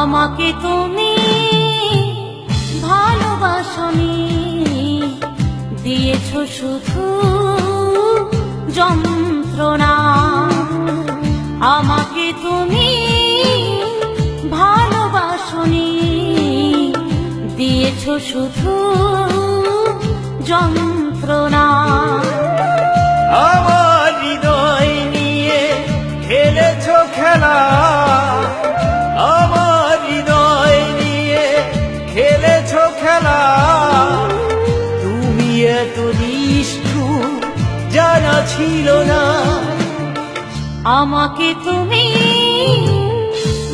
আমাকে তুমি ভালোবাসনি দিয়েছ শুধু যন্ত্রণা। আমাকে তুমি ভালোবাসনি দিয়েছ শুধু যন্ত্রণা। খেলা। তুমি এত নিষ্ঠুর, জানা ছিল না। আমাকে তুমি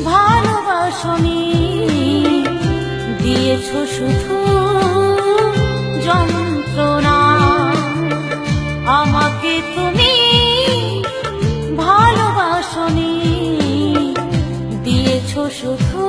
ভালোবাসনি। দিয়েছ শুধু যন্ত্রণা। আমাকে তুমি ভালোবাসনি। দিয়েছ শুধু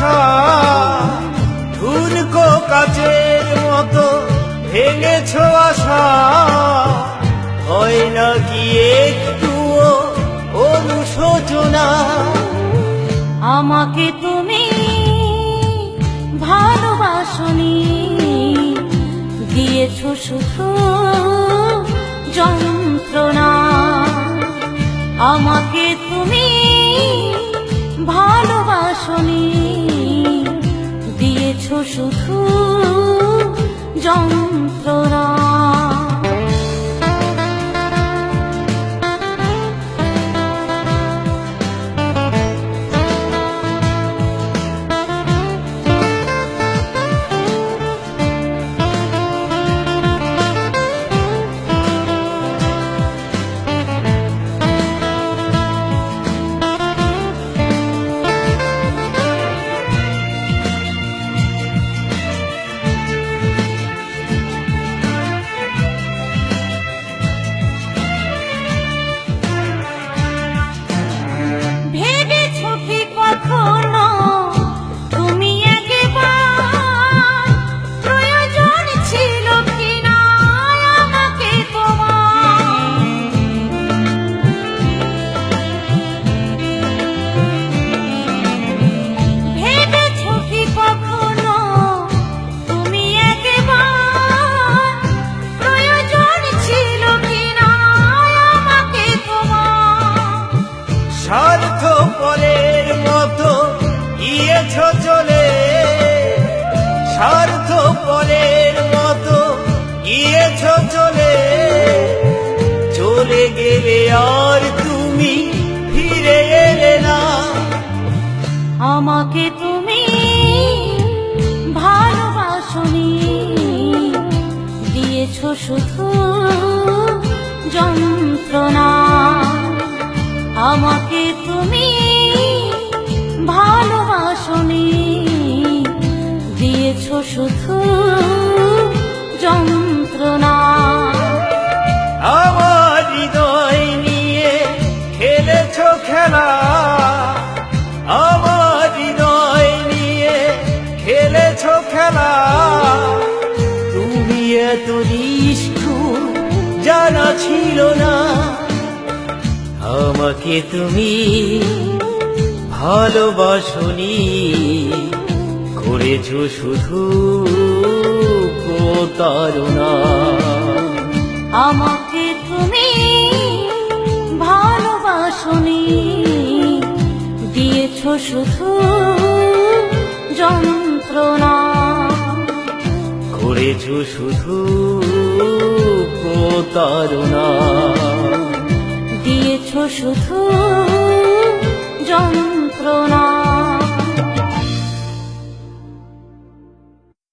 আশা ধুনকো কাচের মতো ভেঙেছ আশা। হয় নাকি একটুও অনুশোচনা? আমাকে তুমি ভালোবাসনি দিয়েছ শুধু যন্ত্রণা। আমাকে তুমি ভালোবাসনি শুধু যন্ত্রণা গেলে আর তুমি ফিরে এলে না। আমাকে তুমি ভালোবাসনি, দিয়েছ শুধু যন্ত্রণা। আমাকে তুমি ভালোবাসনি, দিয়েছ শুধু যন্ত্রণা। আমাকে তুমি ভালোবাসনি করেছ শুধু প্রতারণা। আমাকে তুমি ভালোবাসনি দিয়েছ শুধু যন্ত্রণা। করেছ শুধু প্রতারণা। শুধু যন্ত্রণা